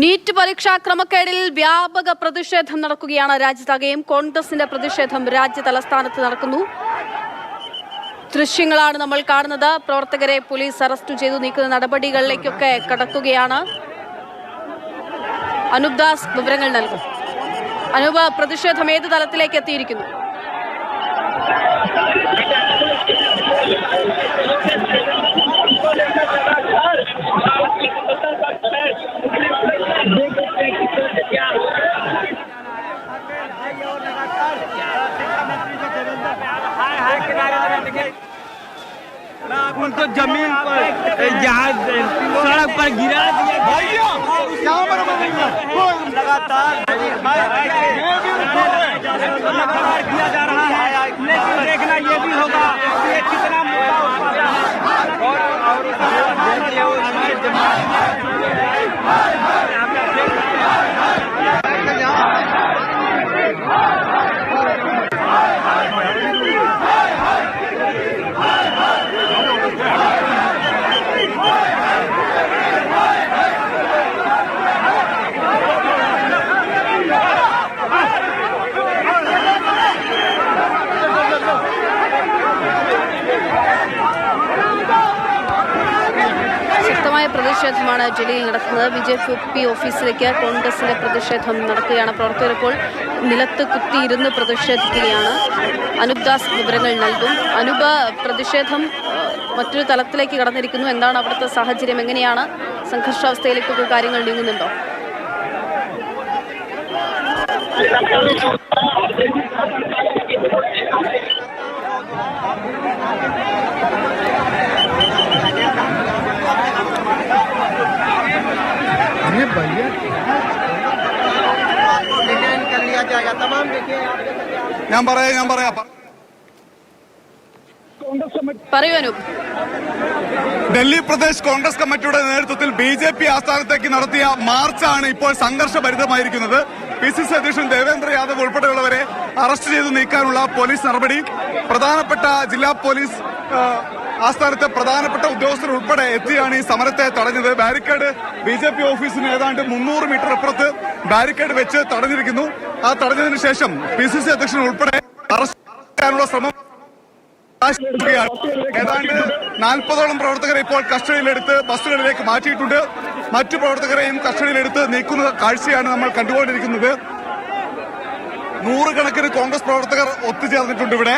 NEET പരീക്ഷാ ക്രമക്കേടിൽ വ്യാപക പ്രതിഷേധം നടക്കുകയാണ് രാജ്യത്താകെയും. കോൺഗ്രസിന്റെ പ്രതിഷേധം രാജ്യ തലസ്ഥാനത്ത് നടക്കുന്നു. ദൃശ്യങ്ങളാണ് നമ്മൾ കാണുന്നത്. പ്രവർത്തകരെ പോലീസ് അറസ്റ്റ് ചെയ്തു. നീക്കുന്ന നടപടികളിലേക്കൊക്കെ കടക്കുകയാണ്. അനൂപ് ദാസ് വിവരങ്ങൾ നൽകും. അനൂപ് പ്രതിഷേധം ഏത് തലത്തിലേക്ക് എത്തിയിരിക്കുന്നു? उनको ज़मीन पर जहाज़ सड़क पर गिरा दिया लगातार लगातार किया जा रहा है लेकिन देखना ये भी होगा कि ये कितना मुद्दा और और പ്രതിഷേധമാണ് ജില്ലയിൽ നടക്കുന്നത്. ബി ജെ പി ഓഫീസിലേക്ക് കോൺഗ്രസിന്റെ പ്രതിഷേധം നടക്കുകയാണ്. പ്രവർത്തകരിപ്പോൾ നിലത്ത് കുത്തിയിരുന്ന് പ്രതിഷേധിക്കുകയാണ്. അനൂപ് ദാസ് വിവരങ്ങൾ നൽകും. അനൂപ് പ്രതിഷേധം മറ്റൊരു തലത്തിലേക്ക് കടന്നിരിക്കുന്നു. എന്താണ് അവിടുത്തെ സാഹചര്യം? എങ്ങനെയാണ് സംഘർഷാവസ്ഥയിലേക്കൊക്കെ കാര്യങ്ങൾ നീങ്ങുന്നുണ്ടോ? Thank you. जाएगा तमाम देखिए ഞാൻ പറയാം ഞാൻ പറയാം പറയൂ അനൂപ് ഡൽഹി പ്രദേശ് കോൺഗ്രസ് കമ്മിറ്റിയുടെ നേതൃത്വത്തിൽ ബി ജെ പി ആസ്ഥാനത്തേക്ക് നടത്തിയ മാർച്ചാണ് ഇപ്പോൾ സംഘർഷഭരിതമായിരിക്കുന്നത് പി സി സി അധ്യക്ഷൻ ദേവേന്ദ്ര യാദവ് ഉൾപ്പെടെയുള്ളവരെ അറസ്റ്റ് ചെയ്ത് നീക്കാനുള്ള പോലീസ് നടപടി പ്രധാനപ്പെട്ട ജില്ലാ പോലീസ് ആ, ആസ്ഥാനത്തെ പ്രധാനപ്പെട്ട ഉദ്യോഗസ്ഥർ ഉൾപ്പെടെ എത്തിയാണ് ഈ സമരത്തെ തടഞ്ഞത്. ബാരിക്കേഡ് ബി ജെ പി ഓഫീസിന് ഏതാണ്ട് മുന്നൂറ് മീറ്റർ അപ്പുറത്ത് ബാരിക്കേഡ് വെച്ച് തടഞ്ഞിരിക്കുന്നു. ആ തടഞ്ഞതിനു ശേഷം പി സി സി അധ്യക്ഷൻ ഉൾപ്പെടെ അറസ്റ്റ് ചെയ്യാനുള്ള ശ്രമം. ഏതാണ്ട് നാൽപ്പതോളം പ്രവർത്തകരെ ഇപ്പോൾ കസ്റ്റഡിയിലെടുത്ത് ബസ്സുകളിലേക്ക് മാറ്റിയിട്ടുണ്ട്. മറ്റു പ്രവർത്തകരെയും കസ്റ്റഡിയിലെടുത്ത് നീക്കുന്ന കാഴ്ചയാണ് നമ്മൾ കണ്ടുകൊണ്ടിരിക്കുന്നത്. നൂറുകണക്കിന് കോൺഗ്രസ് പ്രവർത്തകർ ഒത്തുചേർന്നിട്ടുണ്ട് ഇവിടെ.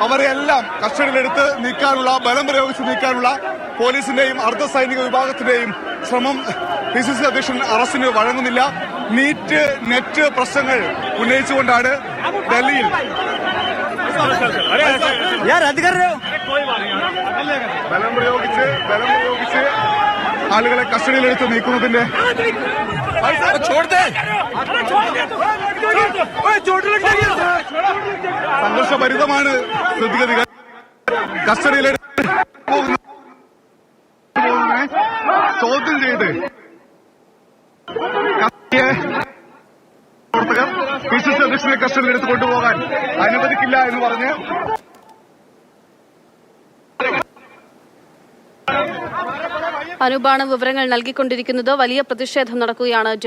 അവരെയെല്ലാം കസ്റ്റഡിയിലെടുത്ത് നീക്കാനുള്ള ബലം പ്രയോഗിച്ച് നീക്കാനുള്ള പോലീസിന്റെയും അർദ്ധസൈനിക വിഭാഗത്തിന്റെയും ശ്രമം പി സി സി അധ്യക്ഷൻ അറസ്റ്റിന് വഴങ്ങുന്നില്ല. നീറ്റ് നെറ്റ് പ്രശ്നങ്ങൾ ഉന്നയിച്ചുകൊണ്ടാണ് ഡൽഹിയിൽ. ബലം പ്രയോഗിച്ച് ബലം പ്രയോഗിച്ച് ആളുകളെ കസ്റ്റഡിയിലെടുത്ത് നീക്കുന്നതിന്റെ സംഘർഷഭരിതമാണ് സ്ഥിതിഗതികൾ കസ്റ്റഡിയിലെ ചോദ്യം ചെയ്ത്. പ്രവർത്തകർ പി സി സി അധ്യക്ഷനെ കസ്റ്റഡിയിലെടുത്ത് കൊണ്ടുപോകാൻ അനുവദിക്കില്ല എന്ന് പറഞ്ഞ് അനൂപാണ് വിവരങ്ങൾ നൽകിക്കൊണ്ടിരിക്കുന്നത് വലിയ പ്രതിഷേധം നടക്കുകയാണ് ആ,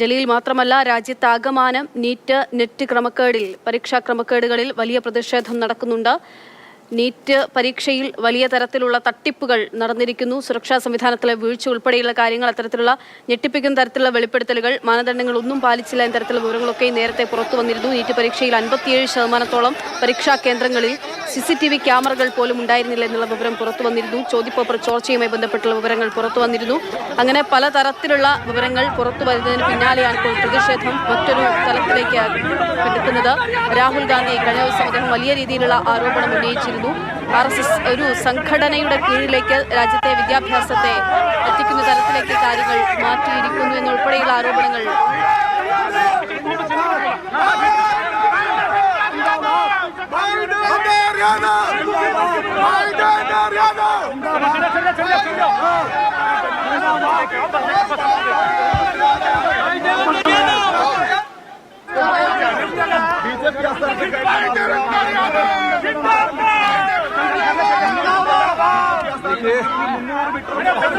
ഡൽഹിയിൽ മാത്രമല്ല രാജ്യത്താകമാനം നീറ്റ് നെറ്റ് ക്രമക്കേടിൽ പരീക്ഷാ ക്രമക്കേടുകളിൽ വലിയ പ്രതിഷേധം നടക്കുന്നുണ്ട്. നീറ്റ് പരീക്ഷയിൽ വലിയ തരത്തിലുള്ള തട്ടിപ്പുകൾ നടന്നിരിക്കുന്നു. സുരക്ഷാ സംവിധാനത്തിലെ വീഴ്ച ഉൾപ്പെടെയുള്ള കാര്യങ്ങൾ അത്തരത്തിലുള്ള ഞെട്ടിപ്പിക്കുന്ന തരത്തിലുള്ള വെളിപ്പെടുത്തലുകൾ മാനദണ്ഡങ്ങൾ ഒന്നും പാലിച്ചില്ല എന്ന തരത്തിലുള്ള വിവരങ്ങളൊക്കെ നേരത്തെ പുറത്തു വന്നിരുന്നു. നീറ്റ് പരീക്ഷയിൽ അൻപത്തിയേഴ് ശതമാനത്തോളം പരീക്ഷാ കേന്ദ്രങ്ങളിൽ സി സി ടി വി ക്യാമറകൾ പോലും ഉണ്ടായിരുന്നില്ല എന്നുള്ള വിവരം പുറത്തു വന്നിരുന്നു. ചോദ്യപേപ്പർ ചോർച്ചയുമായി ബന്ധപ്പെട്ടുള്ള വിവരങ്ങൾ പുറത്തു വന്നിരുന്നു. അങ്ങനെ പലതരത്തിലുള്ള വിവരങ്ങൾ പുറത്തു വരുന്നതിന് പിന്നാലെയാണ് ഇപ്പോൾ പ്രതിഷേധം മറ്റൊരു തലത്തിലേക്ക് എടുക്കുന്നത് രാഹുൽ ഗാന്ധി കഴിഞ്ഞ ദിവസം അദ്ദേഹം വലിയ രീതിയിലുള്ള ആരോപണം ഉന്നയിച്ചിരുന്നു. ആർ എസ് എസ് ഒരു സംഘടനയുടെ കീഴിലേക്ക് രാജ്യത്തെ വിദ്യാഭ്യാസത്തെ എത്തിക്കുന്ന തരത്തിലേക്ക് കാര്യങ്ങൾ മാറ്റിയിരിക്കുന്നു എന്നുൾപ്പെടെയുള്ള ആരോപണങ്ങൾ.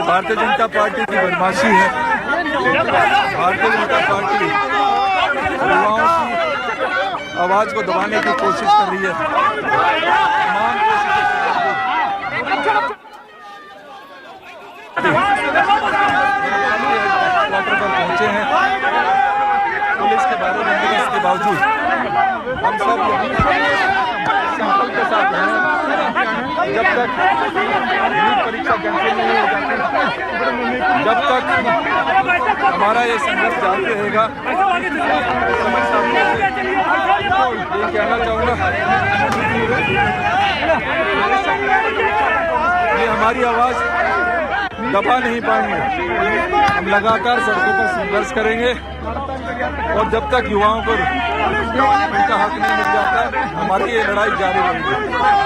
भारतीय जनता पार्टी की बदमाशी है। भारतीय जनता पार्टी युवाओं की आवाज़ को दबाने की कोशिश कर रही है। पहुँचे हैं। पुलिस के बारे में इसके बावजूद हम सब संकल्प के साथ हैं। जब तक परीक्षा कैंसिल नहीं हो जाती जब तक हमारा ये संघर्ष जारी रहेगा ये कहना चाहूँगा, ये हमारी आवाज़ दबा नहीं पाएँगे। हम लगातार सड़कों पर संघर्ष करेंगे और जब तक युवाओं पर उनका हक नहीं मिल जाता, हमारी ये लड़ाई जारी रहेगी।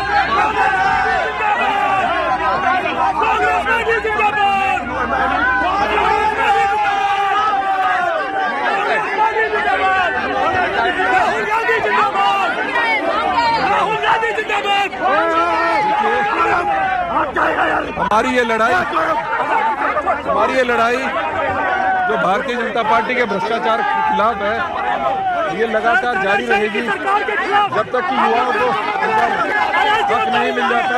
हमारी ये लड़ाई, हमारी ये लड़ाई जो भारतीय जनता पार्टी के भ्रष्टाचार के खिलाफ है, ये लगातार जारी रहेगी। जब तक कि युवाओं को हक नहीं मिल जाता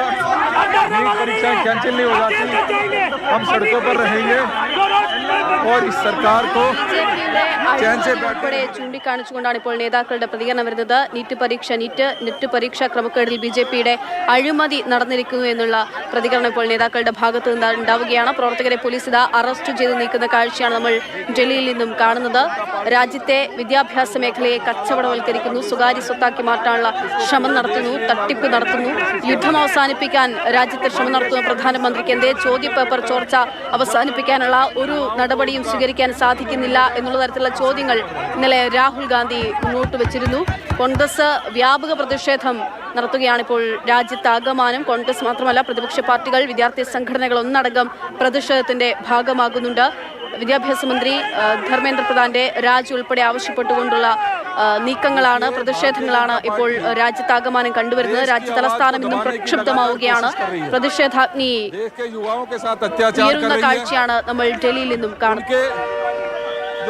परीक्षाएँ कैंसिल नहीं हो जाती, हम सड़कों पर रहेंगे। और इस सरकार को ബിജെപിയുടെ അഴിമതി ഉൾപ്പെടെ ചൂണ്ടിക്കാണിച്ചുകൊണ്ടാണ് ഇപ്പോൾ നേതാക്കളുടെ പ്രതികരണം വരുന്നത് നീറ്റ് പരീക്ഷ നീറ്റ് നെറ്റ് പരീക്ഷാ ക്രമക്കേടിൽ ബി ജെ പിയുടെ അഴിമതി നടന്നിരിക്കുന്നു എന്നുള്ള പ്രതികരണം ഇപ്പോൾ നേതാക്കളുടെ ഭാഗത്തു നിന്ന് ഉണ്ടാവുകയാണ് പ്രവർത്തകരെ പോലീസ് ഇതാ അറസ്റ്റ് ചെയ്ത് നീക്കുന്ന കാഴ്ചയാണ് നമ്മൾ ഡൽഹിയിൽ നിന്നും കാണുന്നത് രാജ്യത്തെ വിദ്യാഭ്യാസ മേഖലയെ കച്ചവടവൽക്കരിക്കുന്നു സ്വകാര്യ സ്വത്താക്കി മാറ്റാനുള്ള ശ്രമം നടത്തുന്നു തട്ടിപ്പ് നടത്തുന്നു യുദ്ധം അവസാനിപ്പിക്കാൻ രാജ്യത്ത് ശ്രമം നടത്തുന്ന പ്രധാനമന്ത്രിക്ക് എന്തേ ചോദ്യപേപ്പർ ചോർച്ച അവസാനിപ്പിക്കാനുള്ള ഒരു നടപടിയും സ്വീകരിക്കാൻ സാധിക്കുന്നില്ല എന്നുള്ള തരത്തിലുള്ള ചോദ്യങ്ങൾ ഇന്നലെ രാഹുൽ ഗാന്ധി മുന്നോട്ട് വെച്ചിരുന്നു. കോൺഗ്രസ് വ്യാപക പ്രതിഷേധം നടത്തുകയാണ് ഇപ്പോൾ രാജ്യത്താകമാനം കോൺഗ്രസ് മാത്രമല്ല പ്രതിപക്ഷ പാർട്ടികൾ വിദ്യാർത്ഥി സംഘടനകൾ ഒന്നടങ്കം പ്രതിഷേധത്തിന്റെ ഭാഗമാകുന്നുണ്ട്. വിദ്യാഭ്യാസ മന്ത്രി ധർമ്മേന്ദ്ര പ്രധാന്റെ രാജി ഉൾപ്പെടെ ആവശ്യപ്പെട്ടുകൊണ്ടുള്ള നീക്കങ്ങളാണ് പ്രതിഷേധങ്ങളാണ് ഇപ്പോൾ രാജ്യത്താകമാനം കണ്ടുവരുന്നത്. രാജ്യ തലസ്ഥാനം ഇന്നും പ്രക്ഷുബ്ധമാവുകയാണ്. പ്രതിഷേധാഗ്നി ഉയരുന്ന കാഴ്ചയാണ് നമ്മൾ ഡൽഹിയിൽ നിന്നും കാണുന്നത്.